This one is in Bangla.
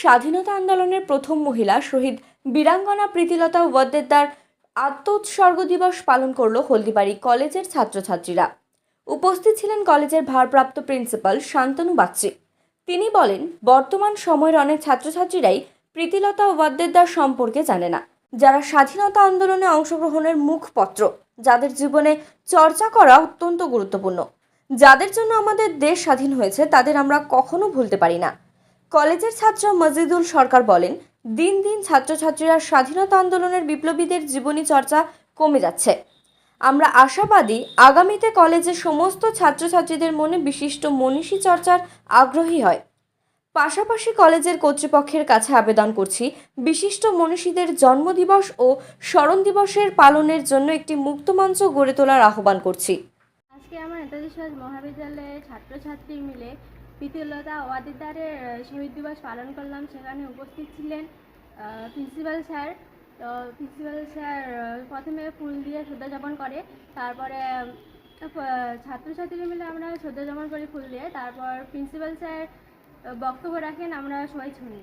স্বাধীনতা আন্দোলনের প্রথম মহিলা শহীদ বীরাঙ্গনা প্রীতিলতা ওয়াদ্দেদার আত্মোৎসর্গ দিবস পালন করল হলদিবাড়ি কলেজের ছাত্রছাত্রীরা। উপস্থিত ছিলেন কলেজের ভারপ্রাপ্ত প্রিন্সিপাল শান্তনু বাগচি। তিনি বলেন, বর্তমান সময়ের অনেক ছাত্রছাত্রীরাই প্রীতিলতা ওয়াদ্দেদার সম্পর্কে জানে না। যারা স্বাধীনতা আন্দোলনে অংশগ্রহণের মুখপত্র, যাদের জীবনে চর্চা করা অত্যন্ত গুরুত্বপূর্ণ। যাদের জন্য আমাদের দেশ স্বাধীন হয়েছে, তাদের আমরা কখনো ভুলতে পারি না। কলেজের ছাত্র মজিদুল সরকার বলেন, দিন দিন ছাত্রছাত্রীরা স্বাধীনতা আন্দোলনের বিপ্লবীদের জীবনী চর্চা কমে যাচ্ছে। আমরা আশাবাদী, আগামীতে কলেজের সমস্ত ছাত্রছাত্রীদের মনে বিশিষ্ট মনীষী চর্চার আগ্রহী হয়। পাশাপাশি কলেজের কর্তৃপক্ষের কাছে আবেদন করছি, বিশিষ্ট মনীষীদের জন্মদিবস ও স্মরণ দিবসের পালনের জন্য একটি মুক্তমঞ্চ গড়ে তোলার আহ্বান করছি। আজকে আমরা নেতাজি সুভাষ মহাবিদ্যালয়ের ছাত্রছাত্রী মিলে প্রীতিলতা ওয়াদিদারের শহীদ দিবস পালন করলাম। সেখানে উপস্থিত ছিলেন প্রিন্সিপাল স্যার। তো প্রিন্সিপাল স্যার প্রথমে ফুল দিয়ে শ্রদ্ধা যাপন করে, তারপরে ছাত্রছাত্রীরা মিলে আমরা শ্রদ্ধা যাপন করি ফুল দিয়ে। তারপর প্রিন্সিপাল স্যার বক্তব্য রাখেন, আমরা সবাই শুনি।